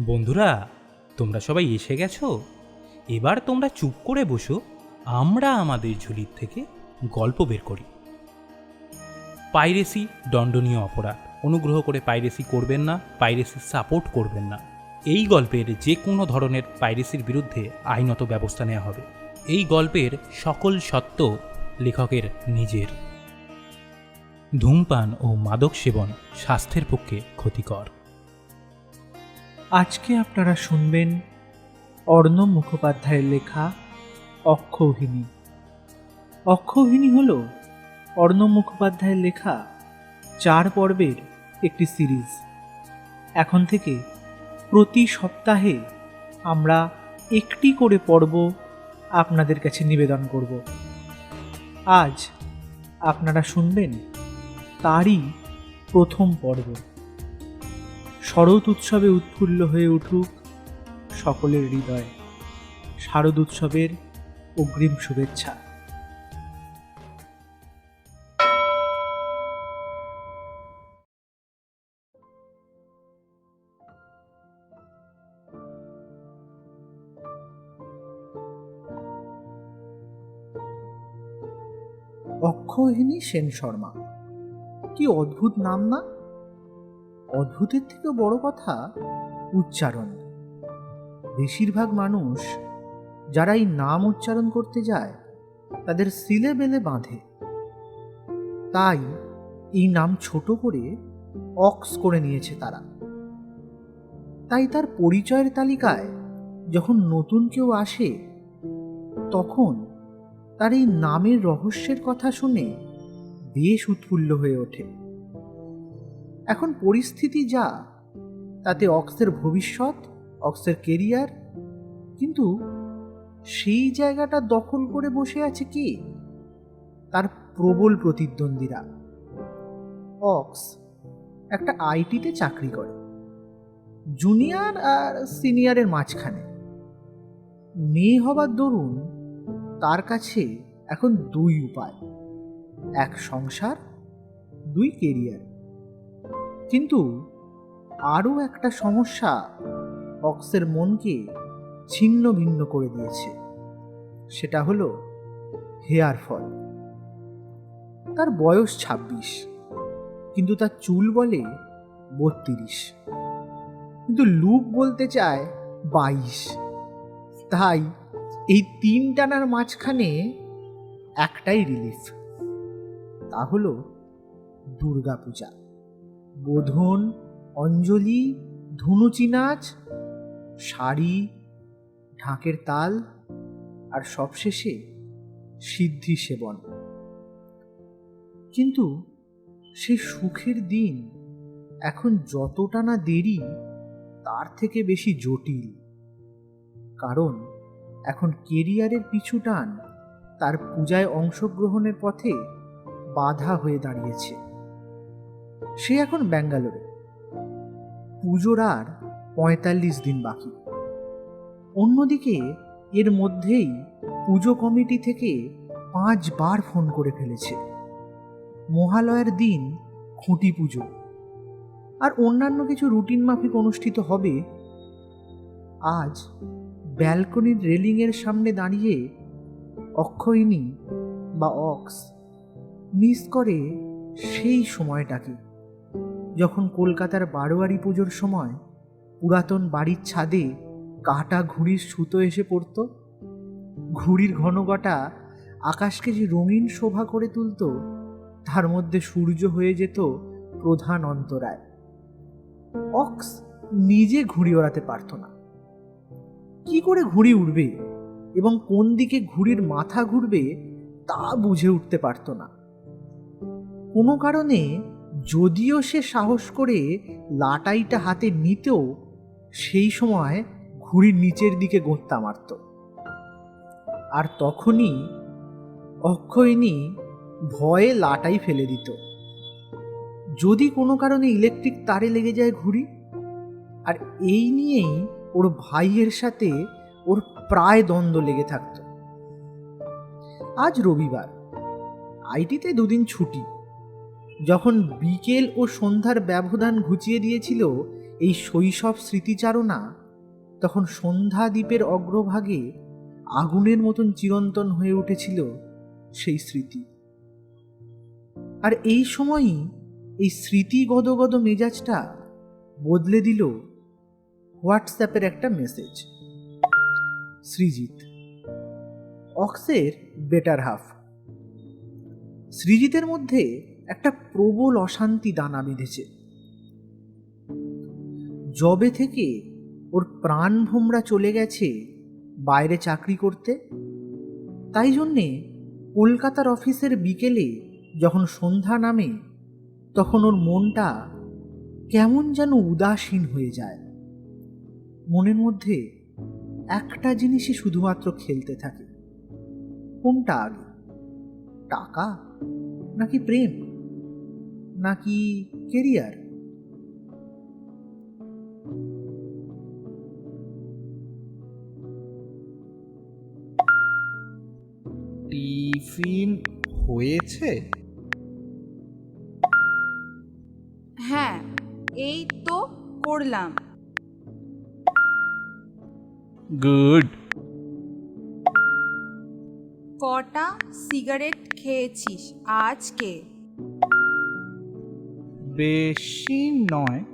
বন্ধুরা, তোমরা সবাই এসে গেছো? এবার তোমরা চুপ করে বসো, আমরা আমাদের ঝুলির থেকে গল্প বের করি। পাইরেসি দণ্ডনীয় অপরাধ। অনুগ্রহ করে পাইরেসি করবেন না, পাইরেসি সাপোর্ট করবেন না। এই গল্পের যে কোনো ধরনের পাইরেসির বিরুদ্ধে আইনত ব্যবস্থা নেওয়া হবে। এই গল্পের সকল সত্য লেখকের নিজের। ধূমপান ও মাদক সেবন স্বাস্থ্যের পক্ষে ক্ষতিকর। আজকে আপনারা শুনবেন অর্ণব মুখোপাধ্যায়ের লেখা অক্ষৌহিনী অক্ষৌহিনী হল অর্ণব মুখোপাধ্যায়ের লেখা চার পর্বের একটি সিরিজ। এখন থেকে প্রতি সপ্তাহে আমরা একটি করে পর্ব আপনাদের কাছে নিবেদন করব। আজ আপনারা শুনবেন তারই প্রথম পর্ব। শরৎ উৎসবে উৎফুল্ল হয়ে উঠুক সকলের হৃদয়। শারদ উৎসবের অগ্রিম শুভেচ্ছা। অক্ষয়হিনী সেন শর্মা কি অদ্ভুত নাম না? অদ্ভুতের থেকেও বড় কথা উচ্চারণ। বেশিরভাগ মানুষ যারা এই নাম উচ্চারণ করতে যায়, তাদের সিলে বেলে বাঁধে। তাই এই নাম ছোট করে অক্স করে নিয়েছে তারা। তাই তার পরিচয়ের তালিকায় যখন নতুন কেউ আসে, তখন তার এই নামের রহস্যের কথা শুনে বেশ উৎফুল্ল হয়ে ওঠে। এখন পরিস্থিতি যা, তাতে অক্সের ভবিষ্যৎ, অক্সের কেরিয়ার, কিন্তু সেই জায়গাটা দখল করে বসে আছে কে? তার প্রবল প্রতিদ্বন্দ্বীরা। অক্স একটা আইটিতে চাকরি করে। জুনিয়র আর সিনিয়রের মাঝখানে। মেয়ে হবার দরুন তার কাছে এখন দুই উপায়। এক সংসার, দুই কেরিয়ার। কিন্তু আরও একটা সমস্যা অক্সের মনকে ছিন্ন ভিন্ন করে দিয়েছে। সেটা হলো হেয়ার ফল। তার বয়স ছাব্বিশ, কিন্তু তার চুল বলে বত্রিশ। কিন্তু লুক বলতে চায় বাইশ। তাই এই তিন টানার মাঝখানে একটাই রিলিফ তা হলো দুর্গাপূজা। বোধন, অঞ্জলি ধুনুচি নাচ শাড়ি, ঢাকের তাল, আর সবশেষে সিদ্ধি সেবন। কিন্তু সেই সুখের দিন এখন যতটা না দেরি, তার থেকে বেশি জটিল। কারণ এখন কেরিয়ারের পিছু টান তার পূজায় অংশগ্রহণের পথে বাধা হয়ে দাঁড়িয়েছে। সে এখন ব্যাঙ্গালোরে। পুজোর আর পঁয়তাল্লিশ দিন বাকি। অন্যদিকে, এর মধ্যেই পুজো কমিটি থেকে পাঁচবার ফোন করে ফেলেছে। মহালয়ের দিন খুঁটি পুজো। আর অন্যান্য কিছু রুটিন মাফিক অনুষ্ঠিত হবে। আজ ব্যালকনির রেলিংয়ের সামনে দাঁড়িয়ে অক্ষয়িনী বা অক্স মিস করে সেই সময়টাকে যখন কলকাতার বারোয়ারি পুজোর সময় পুরাতন বাড়ির ছাদে কাটা ঘুড়ির সুতো এসে পড়ত, ঘুড়ির ঘনঘটা আকাশকে যে রঙিন শোভা করে তুলত, তার মধ্যে সূর্য হয়ে যেত প্রধান অন্তরায়। অক্স নিজে ঘুড়ি ওড়াতে পারত না। কি করে ঘুড়ি উড়বে এবং কোন দিকে ঘুড়ির মাথা ঘুরবে তা বুঝে উঠতে পারত না। কোনো কারণে যদিও সে সাহস করে লাটাইটা হাতে নিতেও সেই সময় ঘুড়ির নিচের দিকে গোঁত্তা মারত। আর তখনই অক্ষয়িনী ভয়ে লাটাই ফেলে দিত। যদি কোনো কারণে ইলেকট্রিক তারে লেগে যায় ঘুড়ি, আর এই নিয়েই ওর ভাইয়ের সাথে ওর প্রায় দ্বন্দ্ব লেগে থাকত। আজ রবিবার, আইটিতে দুদিন ছুটি। যখন বিকেল ও সন্ধ্যার ব্যবধান ঘুচিয়ে দিয়েছিল এই শৈশব স্মৃতিচারণা, তখন সন্ধ্যা দ্বীপের অগ্রভাগে আগুনের মতন চিরন্তন হয়ে উঠেছিল সেই স্মৃতি। আর এই সময়ই এই স্মৃতি গদগদ মেজাজটা বদলে দিল হোয়াটসঅ্যাপের একটা মেসেজ। সৃজিত, অক্সের বেটার হাফ। সৃজিতের মধ্যে একটা প্রবল অশান্তি দানা বেঁধেছে। জবে থেকে ওর প্রাণ ভোমরা চলে গেছে বাইরে চাকরি করতে, তাই জন্যে কলকাতার অফিসের বিকেলে যখন সন্ধ্যা নামে, তখন ওর মনটা কেমন যেন উদাসীন হয়ে যায়। মনের মধ্যে একটা জিনিসই শুধুমাত্র খেলতে থাকে। কোনটা আগে? টাকা নাকি প্রেম? নাকি কেরিয়ার? টিফিন হয়েছে? হ্যাঁ এই তো করলাম। গুড। কটা সিগারেট খেয়েছিস আজকে? বেশি নয়।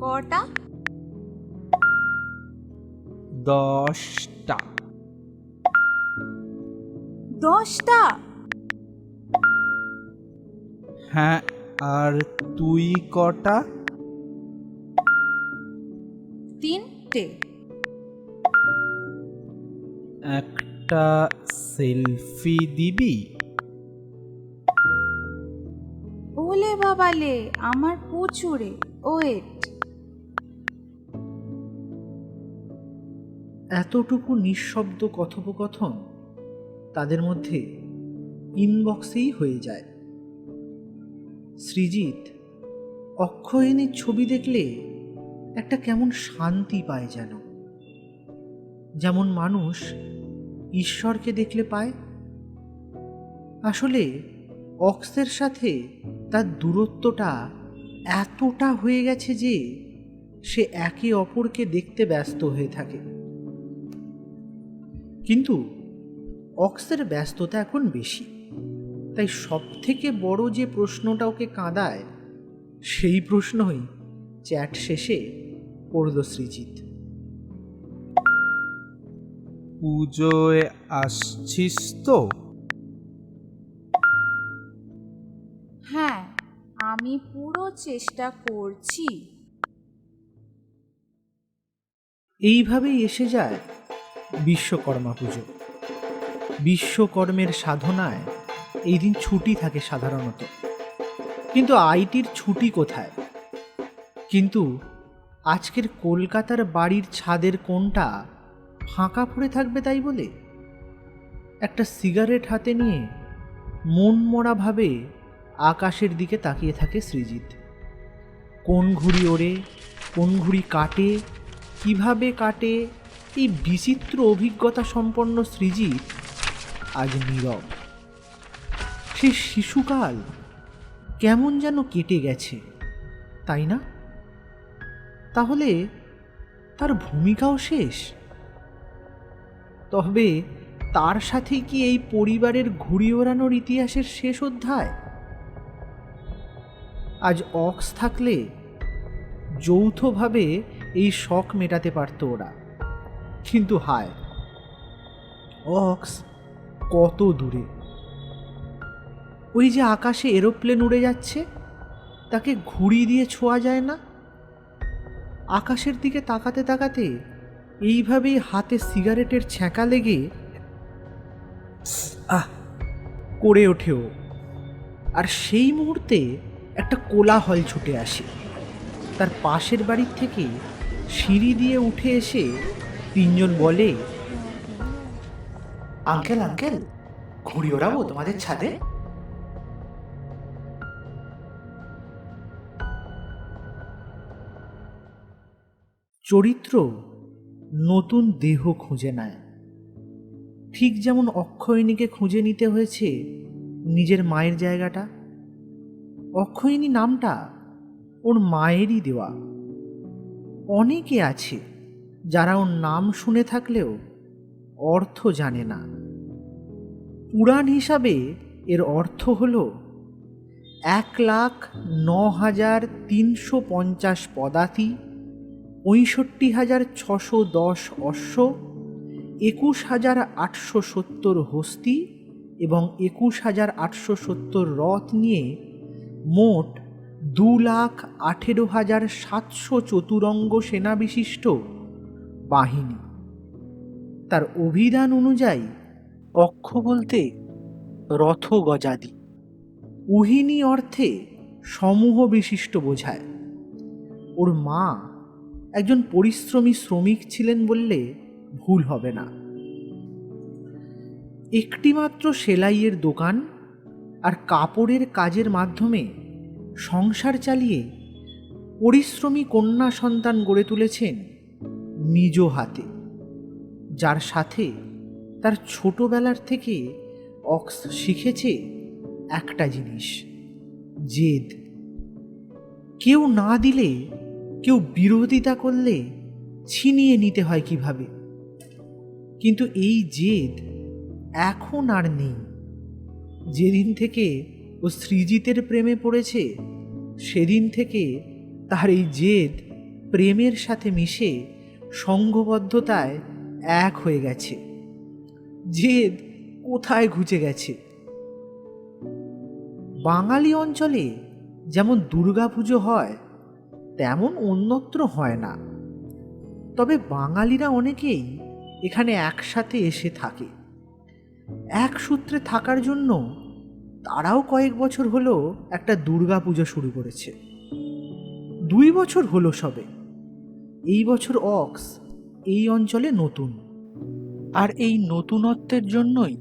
কটা? দশটা। দশটা? হ্যাঁ আর তুই কটা? তিনটে। একটা সেলফি দিবি? বাবালে আমার প্রচুরে ওয়েট। এতটুকু নিঃশব্দ কথোপকথন তাদের মধ্যে ইনবক্সেই হয়ে যায়। সৃজিত অক্ষয়ণীর ছবি দেখলে একটা কেমন শান্তি পায় যেন। যেমন মানুষ ঈশ্বরকে দেখলে পায়। আসলে অক্সের সাথে তার দূরত্বটা এতটা হয়ে গেছে যে সে একে অপরকে দেখতে ব্যস্ত হয়ে থাকে। কিন্তু অক্সের ব্যস্ততা এখন বেশি। তাই সব থেকে বড় যে প্রশ্নটা ওকে কাঁদায়, সেই প্রশ্নই চ্যাট শেষে পড়ল সৃজিত পুজোয় আসছিস তো? আমি পুরো চেষ্টা করছি। এইভাবেই এসে যায় বিশ্বকর্মা পুজো। বিশ্বকর্মের সাধনায় এই দিন ছুটি থাকে সাধারণত। কিন্তু আইটির ছুটি কোথায়? কিন্তু আজকের কলকাতার বাড়ির ছাদের কোনটা ফাঁকা পড়ে থাকবে তাই বলে? একটা সিগারেট হাতে নিয়ে মন মরাভাবে আকাশের দিকে তাকিয়ে থাকে সৃজিত কোন ঘুড়ি ওড়ে, কোন ঘুড়ি কাটে, কীভাবে কাটে, এই বিচিত্র অভিজ্ঞতা সম্পন্ন সৃজিত আজ নীরব। সে শিশুকাল, কেমন যেন কেটে গেছে, তাই না? তাহলে তার ভূমিকাও শেষ? তবে তার সাথে কি এই পরিবারের ঘুড়ি ওড়ানোর ইতিহাসের শেষ অধ্যায়? আজ অক্স থাকলে যৌথভাবে এই শখ মেটাতে পারত ওরা। কিন্তু হায়, অক্স কত দূরে। ওই যে আকাশে এরোপ্লেন উড়ে যাচ্ছে, তাকে ঘুড়ি দিয়ে ছোঁয়া যায় না? আকাশের দিকে তাকাতে তাকাতে এইভাবেই হাতে সিগারেটের ছ্যাঁকা লেগে আহ, করে ওঠে ও। আর সেই মুহূর্তে একটা কোলাহল ছুটে আসে। তার পাশের বাড়ির থেকে সিঁড়ি দিয়ে উঠে এসে তিনজন বলে, আঙ্কেল আঙ্কেল ঘুড়ি ওড়াবো তোমাদের ছাদে? চরিত্র নতুন দেহ খুঁজে নেয়। ঠিক যেমন অক্ষয়ণীকে খুঁজে নিতে হয়েছে নিজের মায়ের জায়গাটা অক্ষয়ণী নামটা ওর মায়েরই দেওয়া। অনেকে আছে যারা ওর নাম শুনে থাকলেও অর্থ জানে না। পুরাণ হিসাবে এর অর্থ হল এক লাখ ন হাজার তিনশো পঞ্চাশ পদাতি, পঁয়ষট্টি হাজার ছশো দশ অশ্ব, একুশ হাজার আটশো সত্তর হস্তি এবং একুশ হাজার আটশো সত্তর রথ নিয়ে মোট দু লাখ আঠেরো হাজার সাতশো চতুরঙ্গ সেনা বিশিষ্ট বাহিনী। তার অভিধান অনুযায়ী অক্ষ বলতে রথ গজাদি উহিনী অর্থে সমূহ বিশিষ্ট বোঝায়। ওর মা একজন পরিশ্রমী শ্রমিক ছিলেন বললে ভুল হবে না। একটিমাত্র সেলাইয়ের দোকান আর কাপড়ের কাজের মাধ্যমে সংসার চালিয়ে পরিশ্রমী কন্যা সন্তান গড়ে তুলেছেন নিজ হাতে, যার সাথে তার ছোটবেলার থেকে অক্স শিখেছে একটা জিনিস, জেদ। কেউ না দিলে, কেউ বিরোধিতা করলে ছিনিয়ে নিতে হয় কীভাবে? কিন্তু এই জেদ এখন আর নেই। যেদিন থেকে ও সৃজিতের প্রেমে পড়েছে, সেদিন থেকে তার এই জেদ প্রেমের সাথে মিশে সঙ্গবদ্ধতায় এক হয়ে গেছে। জেদ কোথায় ঘুচে গেছে? বাঙালি অঞ্চলে যেমন দুর্গাপুজো হয়, তেমন অন্যত্র হয় না। তবে বাঙালিরা অনেকেই এখানে একসাথে এসে থাকে। এক সূত্রে থাকার জন্য তারাও কয়েক বছর হলো একটা দুর্গা পুজো শুরু করেছে। দুই বছর হলো সবে। এই বছর অক্স এই অঞ্চলে নতুন। আর এই নতুনত্বের জন্যই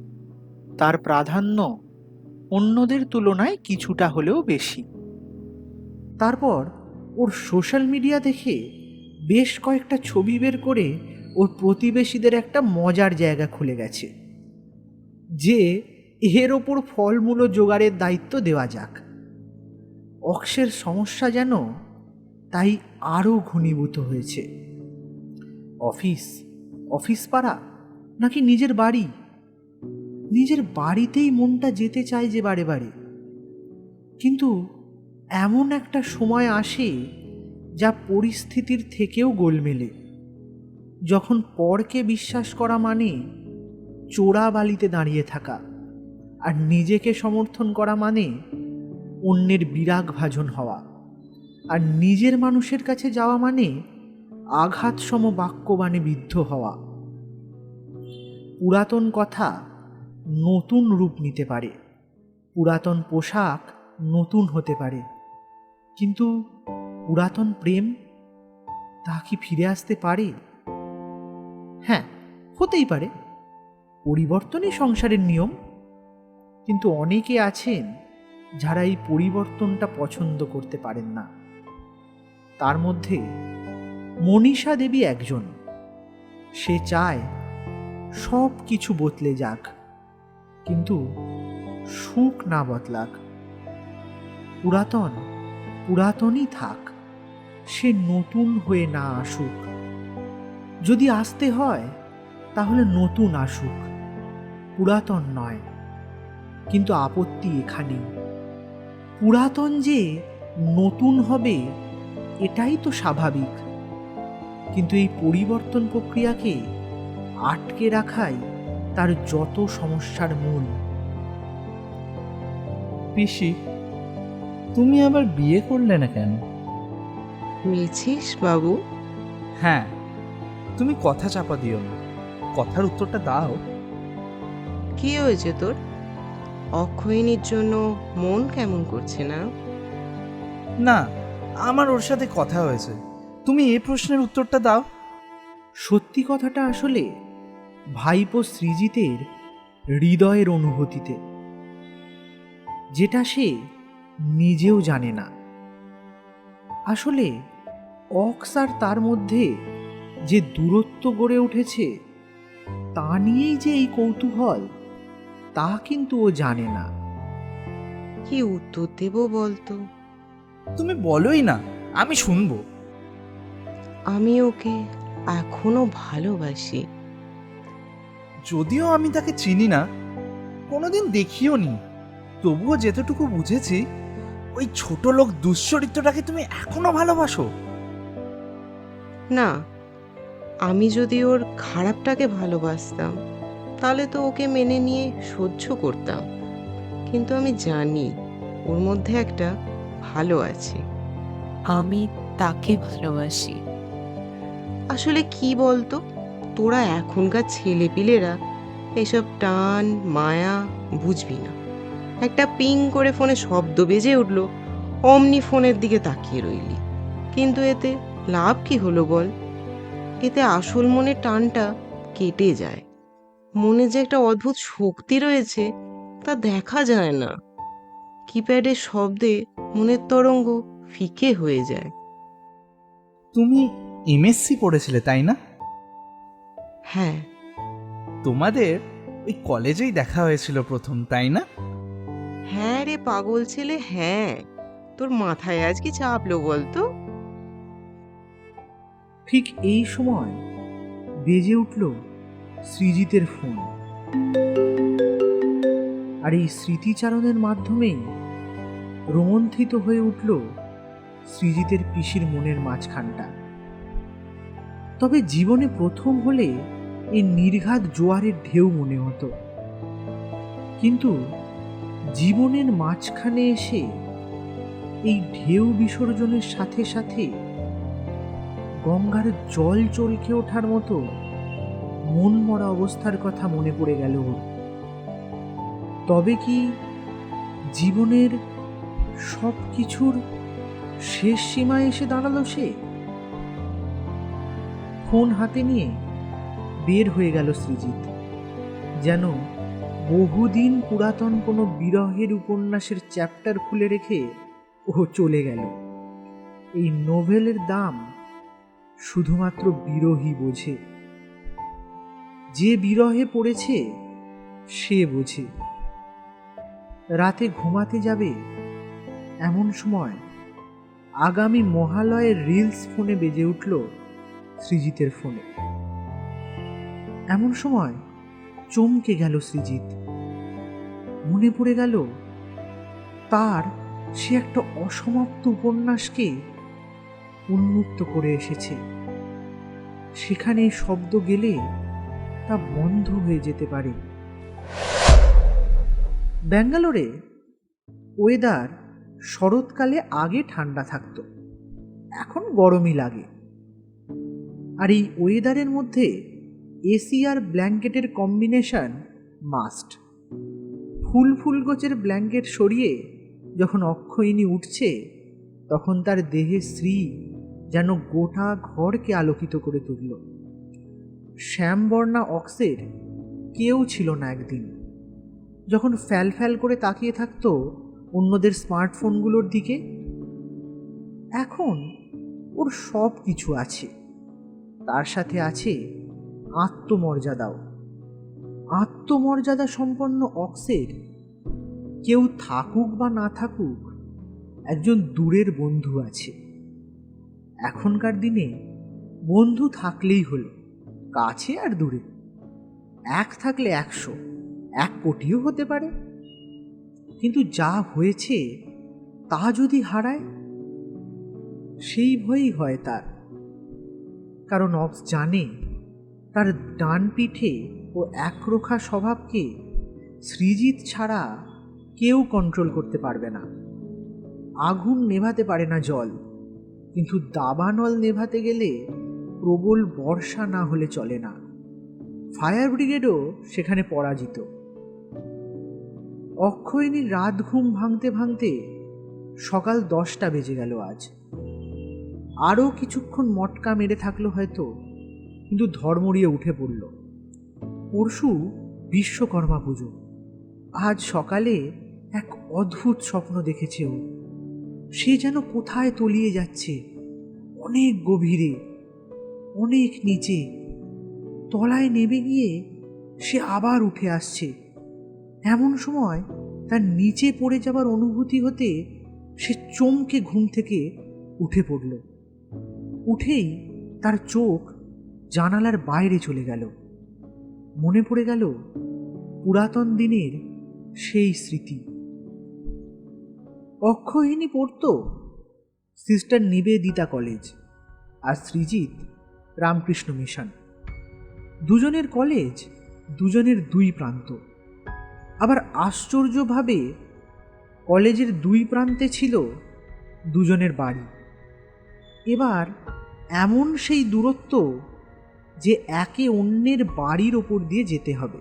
তার প্রাধান্য অন্যদের তুলনায় কিছুটা হলেও বেশি। তারপর ওর সোশ্যাল মিডিয়া দেখে বেশ কয়েকটা ছবি বের করে ওর প্রতিবেশীদের একটা মজার জায়গা খুলে গেছে। যে এর ওপর ফলমূল জোগাড়ের দায়িত্ব দেওয়া যাক। অক্সের সমস্যা যেন তাই আরও ঘনীভূত হয়েছে। অফিস অফিস পাড়া নাকি নিজের বাড়ি? নিজের বাড়িতেই মনটা যেতে চায় যে বারে বারে। কিন্তু এমন একটা সময় আসে যা পরিস্থিতির থেকেও গোলমেলে। যখন পরকে বিশ্বাস করা মানে চোরা বালিতে দাঁড়িয়ে থাকা। আর নিজেকে সমর্থন করা মানে অন্যের বিরাগ ভাজন হওয়া। আর নিজের মানুষের কাছে যাওয়া মানে আঘাতসম বাক্যবাণে বিদ্ধ হওয়া। পুরাতন কথা নতুন রূপ নিতে পারে। পুরাতন পোশাক নতুন হতে পারে। কিন্তু পুরাতন প্রেম তা কি ফিরে আসতে পারে? হ্যাঁ হতেই পারে। পরিবর্তনই সংসারের নিয়ম। কিন্তু অনেকে আছেন যারা এই পরিবর্তনটা পছন্দ করতে পারেন না। তার মধ্যে মনীষা দেবী একজন। সে চায় সব কিছু বদলে যাক, কিন্তু সুখ না বদলাক। পুরাতন পুরাতনই থাক, সে নতুন হয়ে না আসুক। যদি আসতে হয়, তাহলে নতুন আসুক। পুরাতন নয় কিন্তু আপত্তি এখানেই পুরাতন যে নতুন হবে এটাই তো স্বাভাবিক। কিন্তু এই পরিবর্তন প্রক্রিয়াকে আটকে রাখাই তার যত সমস্যার মূল। পিসি তুমি আবার বিয়ে করলে না কেন? মিছিস বাবু? হ্যাঁ তুমি কথা চাপা দিও না। কথার উত্তরটা দাও। কি হয়েছে তোর? অক্ষয়িনীর জন্য মন কেমন করছে না? না আমার ওর সাথে কথা হয়েছে। তুমি এই প্রশ্নের উত্তরটা দাও। সত্যি কথাটা আসলে ভাইপো সৃজিতের হৃদয়ের অনুভূতিতে যেটা সে নিজেও জানে না। আসলে অক্স আর তার মধ্যে যে দূরত্ব গড়ে উঠেছে তা নিয়েই যে এই কৌতূহল তা কিন্তু ও জানে না। কি উত্তর দেব বলতো? তুমি বলোই না আমি শুনব। আমি ওকে এখনও ভালোবাসি। যদিও আমি তাকে চিনি না কোনোদিন দেখিও নি। তবুও যেতটুকু বুঝেছি ওই ছোট লোক দুশ্চরিত্রটাকে তুমি এখনও ভালোবাসো। না আমি যদি ওর খারাপটাকে ভালোবাসতাম। তাহলে তো ওকে মেনে নিয়ে সহ্য করতাম। কিন্তু আমি জানি ওর মধ্যে একটা ভালো আছে। আমি তাকে ভালোবাসি। আসলে কি বলতো? তোরা এখনকার ছেলেপিলেরা এসব টান মায়া বুঝবি না। একটা পিং করে ফোনে শব্দ বেজে উঠল অমনি ফোনের দিকে তাকিয়ে রইলি। কিন্তু এতে লাভ কি হলো বল? এতে আসল মনের টানটা কেটে যায়। মনে যে একটা অদ্ভুত শক্তি রয়েছে তা দেখা যায় না। কিপ্যাডের শব্দে মনের তরঙ্গ ফিকে হয়ে যায়। তুমি এমএসসি পড়েছিলে তাই না? হ্যাঁ। তোমাদের ওই কলেজেই দেখা হয়েছিল প্রথম তাই না? হ্যাঁ রে পাগল ছেলে হ্যাঁ। তোর মাথায় আজ কি চাপলো বলতো? ঠিক এই সময় বেজে উঠল সৃজিতের ফোন। আর এই স্মৃতিচারণের মাধ্যমেই রোমন্থিত হয়ে উঠল সৃজিতের পিসির মনের মাঝখানটা। তবে জীবনে প্রথম হলে এই নির্ঘাত জোয়ারের ঢেউ মনে হতো। কিন্তু জীবনের মাঝখানে এসে এই ঢেউ বিসর্জনের সাথে সাথে গঙ্গার জল চলকে ওঠার মতো মন মরা অবস্থার কথা মনে পড়ে গেল তবে কি জীবনের সব কিছুর শেষ সীমায় এসে দাঁড়াল সে? ফোন হাতে নিয়ে বের হয়ে গেল সৃজিত যেন বহুদিন পুরাতন কোনো বিরহের উপন্যাসের চ্যাপ্টার খুলে রেখে ও চলে গেল। এই নোভেলের দাম শুধুমাত্র বিরহী বোঝে। যে বিরহে পড়েছে, সে বুঝে। রাতে ঘুমাতে যাবে এমন সময় আগামী মহালয়ের রিলস ফোনে বেজে উঠল সৃজিতের ফোনে। এমন সময় চমকে গেল সৃজিত। মনে পড়ে গেল তার সে একটা অসমাপ্ত উপন্যাসকে উন্মুক্ত করে এসেছে। সেখানে শব্দ গেলে তা বন্ধ হয়ে যেতে পারে। ব্যাঙ্গালোরে ওয়েদার শরৎকালে আগে ঠান্ডা থাকতো, এখন গরমই লাগে। আর এই ওয়েদারের মধ্যে এসি আর ব্ল্যাঙ্কেটের কম্বিনেশন মাস্ট ফুল ফুল গোছের ব্ল্যাঙ্কেট সরিয়ে যখন অক্ষয়িনী উঠছে, তখন তার দেহে শ্রী যেন গোটা ঘরকে আলোকিত করে তুলল। শ্যামবর্ণা অক্সের কেউ ছিল না একদিন। যখন ফ্যাল ফ্যাল করে তাকিয়ে থাকতো অন্যদের স্মার্টফোনগুলোর দিকে, এখন ওর সব কিছু আছে। তার সাথে আছে আত্মমর্যাদাও। আত্মমর্যাদা সম্পন্ন অক্সের কেউ থাকুক বা না থাকুক একজন দূরের বন্ধু আছে। এখনকার দিনে বন্ধু থাকলেই হলো। কাছে আর দূরে। এক থাকলে একশো, এক কোটিও হতে পারে। কিন্তু যা হয়েছে, তা যদি হারায়, সেই ভয়ই হয় তার। কারণ অক্স জানে, তার ডান পিঠে ও একরোখা স্বভাবকে সৃজিত ছাড়া কেউ কন্ট্রোল করতে পারবে না। আগুন নেভাতে পারে না জল, কিন্তু দাবানল নেভাতে গেলে প্রবল বর্ষা না হলে চলে না। ফায়ার ব্রিগেডও সেখানে পরাজিত। অক্ষয়িনীর রাত ঘুম ভাঙতে ভাঙতে সকাল দশটা বেজে গেল আজ। আরও কিছুক্ষণ মটকা মেরে থাকল হয়তো, কিন্তু ধর্মড়িয়ে উঠে পড়ল। পরশু বিশ্বকর্মা পুজো। আজ সকালে এক অদ্ভুত স্বপ্ন দেখেছে ও। সে যেন কোথায় তলিয়ে যাচ্ছে, অনেক গভীরে। অনেক নিচে। তলায় নেমে গিয়ে সে আবার উঠে আসছে। এমন সময় তার নিচে পড়ে যাবার অনুভূতি হতে সে চমকে ঘুম থেকে উঠে পড়ল। উঠেই তার চোখ জানালার বাইরে চলে গেল। মনে পড়ে গেল পুরাতন দিনের সেই স্মৃতি। অক্ষয়িনী পড়তো সিস্টার নিবেদিতা কলেজ আর সৃজিত রামকৃষ্ণ মিশন। দুজনের কলেজ দুজনের দুই প্রান্ত। আবার আশ্চর্যভাবে কলেজের দুই প্রান্তে ছিল দুজনের বাড়ি। এবার এমন সেই দূরত্ব যে একে অন্যের বাড়ির ওপর দিয়ে যেতে হবে।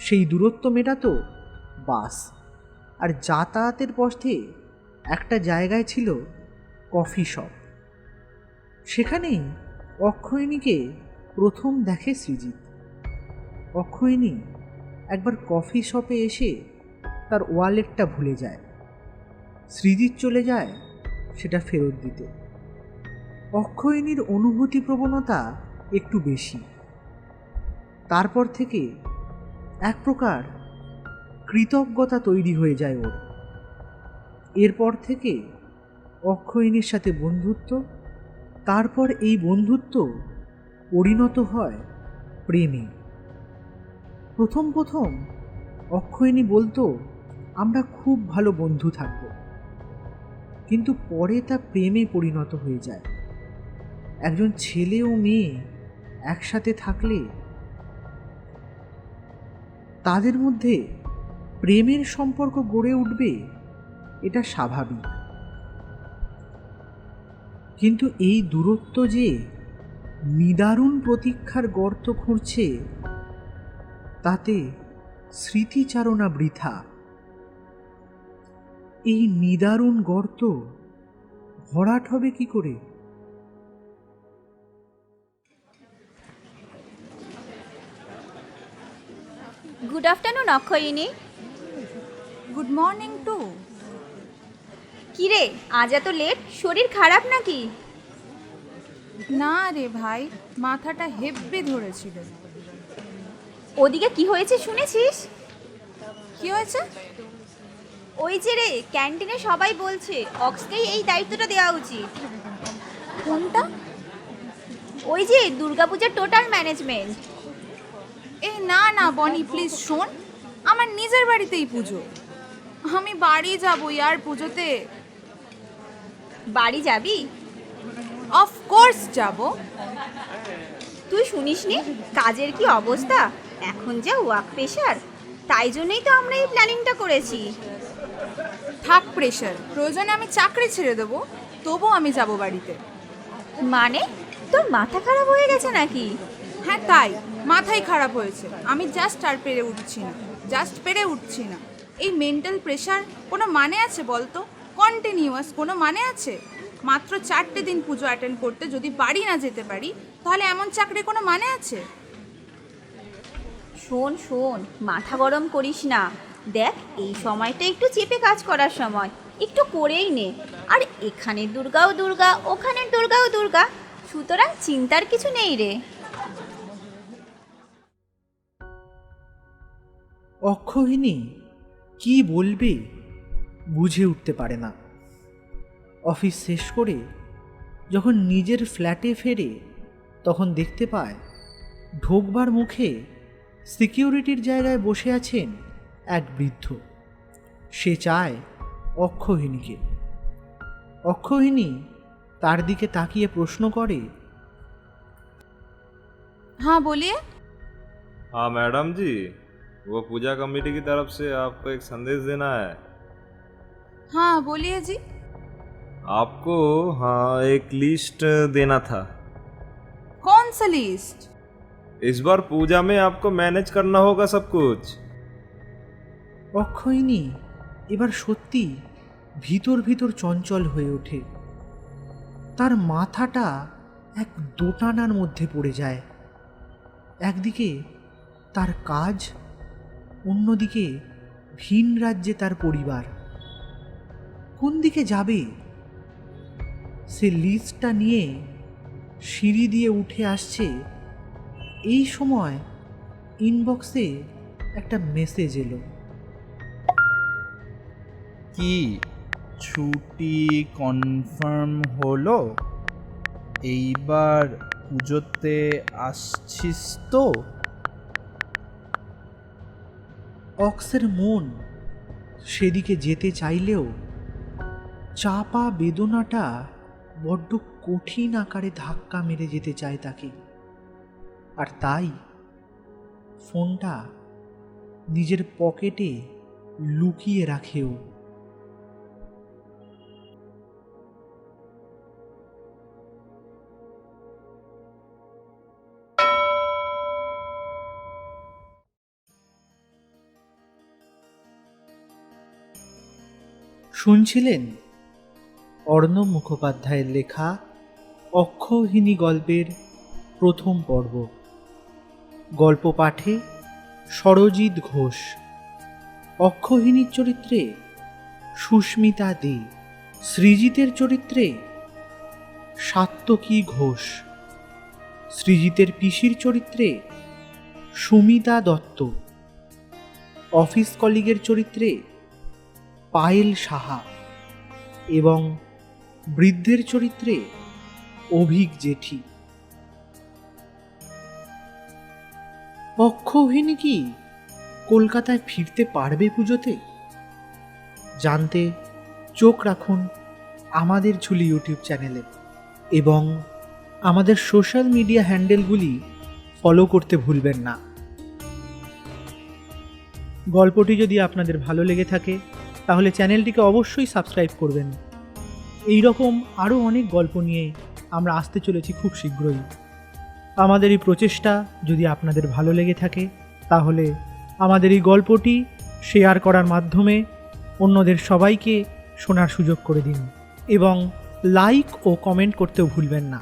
সেই দূরত্ব মেটাতো বাস। আর যাতায়াতের পথে একটা জায়গায় ছিল কফি শপ। সেখানেই অক্ষয়িনীকে প্রথম দেখে সৃজিত। অক্ষয়িনী একবার কফি শপে এসে তার ওয়ালেটটা ভুলে যায়। সৃজিত চলে যায়, সেটা ফেরত দিতে। অক্ষয়িনীর অনুভূতি প্রবণতা একটু বেশি। তারপর থেকে এক প্রকার কৃতজ্ঞতা তৈরি হয়ে যায় ওর। এরপর থেকে অক্ষয়িনীর সাথে বন্ধুত্ব তারপর এই বন্ধুত্ব পরিণত হয় প্রেমে। প্রথম প্রথম অক্ষয়িনী বলতো, আমরা খুব ভালো বন্ধু থাকব। কিন্তু পরে তা প্রেমে পরিণত হয়ে যায়। একজন ছেলে ও মেয়ে একসাথে থাকলে তাদের মধ্যে প্রেমের সম্পর্ক গড়ে উঠবে, এটা স্বাভাবিক। কিন্তু এই দূরত্ব যে নিদারুণ প্রতীক্ষার গর্ত খুঁড়ছে তাতে স্মৃতিচারণা বৃথা। এই নিদারুণ গর্ত ভরাট হবে কি করে? Good afternoon Akshayini good morning to কিরে আজ এত লেট শরীর খারাপ নাকি? না রে ভাই মাথাটা হেব্বি ধরেছিল। ওদিকে কি হয়েছে শুনেছিস? কি হয়েছে? ওই যে রে ক্যান্টিনে সবাই বলছে অক্সকেই এই দায়িত্বটা দেওয়া উচিত। কোনটা? ওই যে দুর্গাপূজার টোটাল ম্যানেজমেন্ট এই না না বনি প্লিজ শোন। আমার নিজের বাড়িতেই পুজো। আমি বাড়ি যাব ইয়ার পুজোতে। বাড়ি যাবি? অফকোর্স যাব। তুই শুনিসনি কাজের কি অবস্থা? এখন যা ওয়ার্ক প্রেশার তাই জন্যই তো আমরা এই প্ল্যানিংটা করেছি। থাক প্রেশার প্রয়োজনে আমি চাকরি ছেড়ে দেবো তবুও আমি যাব বাড়িতে। মানে? তোর মাথা খারাপ হয়ে গেছে নাকি? হ্যাঁ তাই। মাথাই খারাপ হয়েছে। আমি জাস্ট আর পেরে উঠছি না জাস্ট পেরে উঠছি না। এই মেন্টাল প্রেশার কোনো মানে আছে বলতো? কন্টিনিউয়াস কোনো মানে আছে? মাত্র চারটে দিন পুজো অ্যাটেন্ড করতে যদি বাড়ি না যেতে পারি তাহলে এমন চাকরি কোনো মানে আছে? শোন শোন মাথা গরম করিস না। দেখ এই সময়টা একটু চেপে কাজ করার সময়। একটু করেই নে। আর এখানে দুর্গাও দুর্গা ওখানে দুর্গাও দুর্গা। সুতরাং চিন্তার কিছু নেই রে। অক্ষয়িনী কি বলবে? বুঝে উঠতে পারে না অফিস শেষ করে যখন নিজের ফ্ল্যাটে ফেরে তখন দেখতে পায় ঢোকবার মুখে সিকিউরিটির জায়গায় বসে আছেন এক বৃদ্ধ সে চায় অক্ষয়িনীকে অক্ষয়িনী তার দিকে তাকিয়ে প্রশ্ন করে হ্যাঁ বলিয়ে हाँ मैडम जी वो पूजा कमेटी की तरफ से आपको एक संदेश देना है হ্যাঁ বলিয়ে জি आपको हाँ एक लिस्ट देना था कौन सा लिस्ट इस बार पूजा में आपको मैनेज करना होगा सब कुछ অক্ষয়িনী এবার সত্যি ভিতর ভিতর চঞ্চল হয়ে ওঠে তার মাথাটা এক দোটানার মধ্যে পড়ে যায় একদিকে তার কাজ অন্যদিকে ভিন রাজ্যে তার পরিবার কোন দিকে যাবে? সে লিস্টটা নিয়ে সিঁড়ি দিয়ে উঠে আসছে। এই সময় ইনবক্সে একটা মেসেজ এলো। কি? ছুটি কনফার্ম হলো? এইবার পুজোতে আসছিস তো? অক্সের মন সেদিকে যেতে চাইলেও চাপা বেদনাটা বড্ড কঠিন আকারে ধাক্কা মেরে যেতে চায় তাকে। আর তাই ফোনটা নিজের পকেটে লুকিয়ে রাখেও। শুনছিলেন অর্ণব মুখোপাধ্যায়ের লেখা অক্ষৌহিনী গল্পের প্রথম পর্ব। গল্প পাঠে সরজিৎ ঘোষ। অক্ষৌহিনীর চরিত্রে সুস্মিতা দে। সৃজিতের চরিত্রে সাত্তকী ঘোষ। সৃজিতের পিসির চরিত্রে সুমিতা দত্ত। অফিস কলিগের চরিত্রে পায়েল সাহা। এবং বৃদ্ধের চরিত্রে অভিক জেঠি। পক্ষহীনী কি কলকাতায় ফিরতে পারবে পুজোতে? জানতে চোখ রাখুন আমাদের ঝুলি ইউটিউব চ্যানেলে এবং আমাদের সোশ্যাল মিডিয়া হ্যান্ডেলগুলি ফলো করতে ভুলবেন না। গল্পটি যদি আপনাদের ভালো লেগে থাকে, তাহলে চ্যানেলটিকে অবশ্যই সাবস্ক্রাইব করবেন। এই রকম আরও অনেক গল্প নিয়ে আমরা আসতে চলেছি খুব শীঘ্রই। আমাদের এই প্রচেষ্টা যদি আপনাদের ভালো লেগে থাকে, তাহলে আমাদের এই গল্পটি শেয়ার করার মাধ্যমে অন্যদের সবাইকে শোনার সুযোগ করে দিন এবং লাইক ও কমেন্ট করতেও ভুলবেন না।